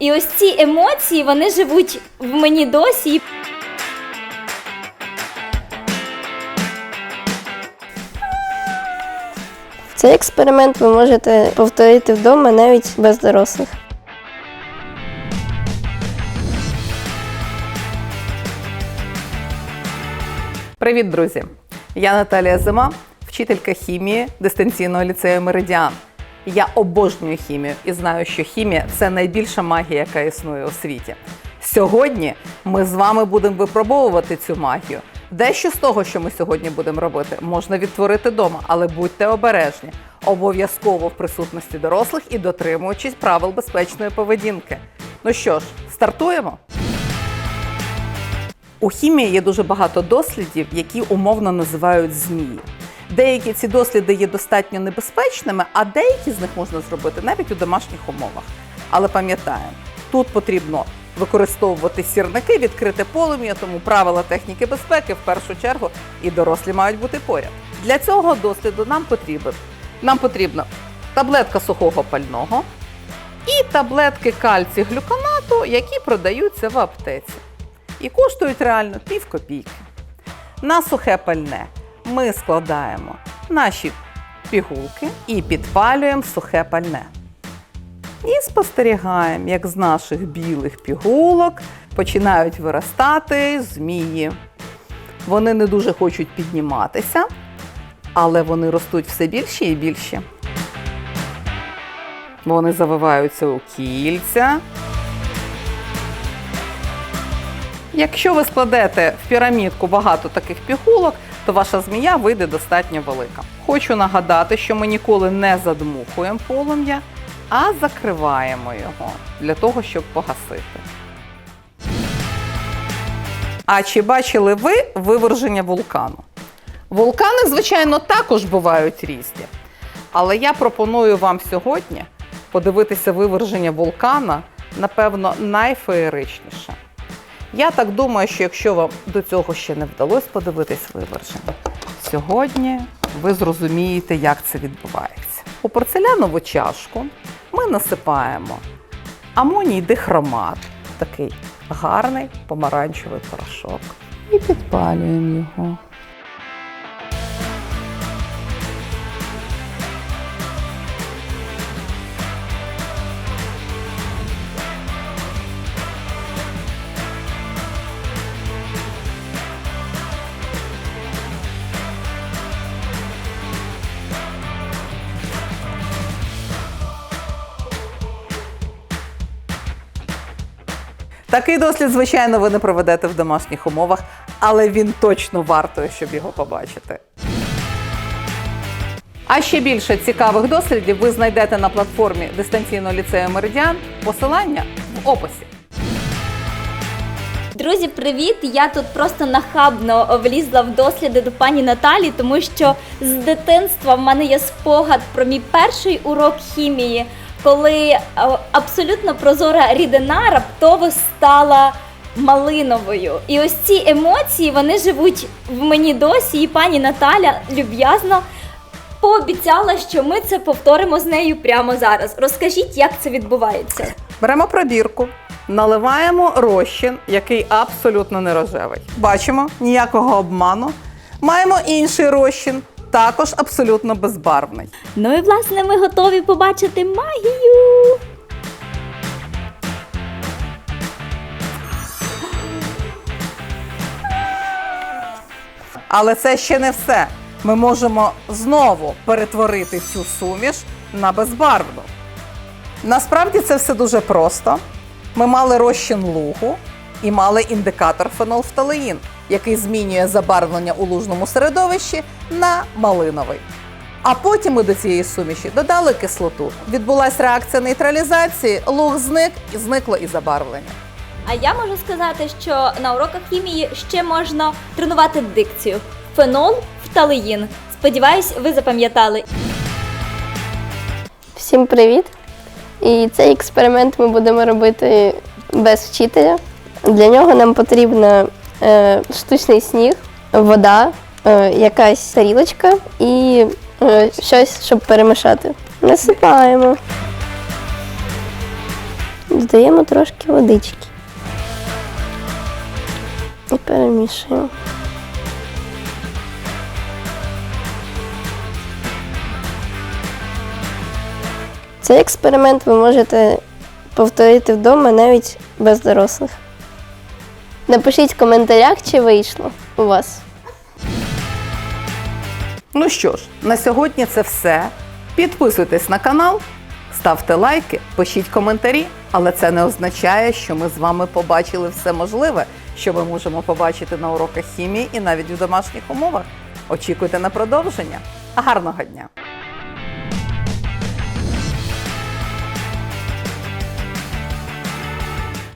І ось ці емоції вони живуть в мені досі. Цей експеримент ви можете повторити вдома навіть без дорослих. Привіт, друзі! Я Наталія Зима, вчителька хімії дистанційного ліцею Меридіан. Я обожнюю хімію і знаю, що хімія це найбільша магія, яка існує у світі. Сьогодні ми з вами будемо випробовувати цю магію. Дещо з того, що ми сьогодні будемо робити, можна відтворити вдома, але будьте обережні. Обов'язково в присутності дорослих і дотримуючись правил безпечної поведінки. Ну що ж, стартуємо? У хімії є дуже багато дослідів, які умовно називають змії. Деякі ці досліди є достатньо небезпечними, а деякі з них можна зробити навіть у домашніх умовах. Але пам'ятаємо, тут потрібно використовувати сірники, відкрите полум'я, тому правила техніки безпеки в першу чергу і дорослі мають бути поряд. Для цього досліду нам потрібен нам потрібна таблетка сухого пального і таблетки кальцій глюконату, які продаються в аптеці і коштують реально пів копійки. На сухе пальне ми складаємо наші пігулки і підпалюємо сухе пальне. І спостерігаємо, як з наших білих пігулок починають виростати змії. Вони не дуже хочуть підніматися, але вони ростуть все більші і більші. Вони завиваються у кільця, Якщо ви складете в пірамідку багато таких пігулок, то ваша змія вийде достатньо велика. Хочу нагадати, що ми ніколи не задмухуємо полум'я, а закриваємо його для того, щоб погасити. А чи бачили ви виверження вулкану? Вулкани, звичайно, також бувають різні. Але я пропоную вам сьогодні подивитися виверження вулкана, напевно, найфеєричніше. Я так думаю, що якщо вам до цього ще не вдалося подивитись виверження, сьогодні ви зрозумієте, як це відбувається. У порцелянову чашку ми насипаємо амоній дихромат, такий гарний помаранчевий порошок, і підпалюємо його. Такий дослід, звичайно, ви не проведете в домашніх умовах, але він точно вартує, щоб його побачити. А ще більше цікавих дослідів ви знайдете на платформі дистанційного ліцею Меридіан. Посилання в описі. Друзі, привіт! Я тут просто нахабно влізла в досліди до пані Наталі, тому що з дитинства в мене є спогад про мій перший урок хімії, коли е, абсолютно прозора рідина раптово стала малиновою. І ось ці емоції вони живуть в мені досі. І пані Наталя люб'язно пообіцяла, що ми це повторимо з нею прямо зараз. Розкажіть, як це відбувається. Беремо пробірку, наливаємо розчин, який абсолютно не рожевий. Бачимо, ніякого обману. Маємо інший розчин, також абсолютно безбарвний. Ну і власне ми готові побачити магію. Але це ще не все. Ми можемо знову перетворити цю суміш на безбарвну. Насправді це все дуже просто. Ми мали розчин лугу і мали індикатор фенолфталеїн, який змінює забарвлення у лужному середовищі на малиновий. А потім ми до цієї суміші додали кислоту. Відбулася реакція нейтралізації, луг зник і зникло і забарвлення. А я можу сказати, що на уроках хімії ще можна тренувати дикцію. Фенол, фталеїн. Сподіваюсь, ви запам'ятали. Всім привіт! І цей експеримент ми будемо робити без вчителя. Для нього нам потрібна е, штучний сніг, вода, е, якась тарілочка і е, щось, щоб перемішати. Насипаємо. Додаємо трошки водички. І перемішуємо. Цей експеримент ви можете повторити вдома навіть без дорослих. Напишіть в коментарях, чи вийшло у вас. Ну що ж, на сьогодні це все. Підписуйтесь на канал, ставте лайки, пишіть коментарі, але це не означає, що ми з вами побачили все можливе, що ми можемо побачити на уроках хімії і навіть у домашніх умовах. Очікуйте на продовження. Гарного дня!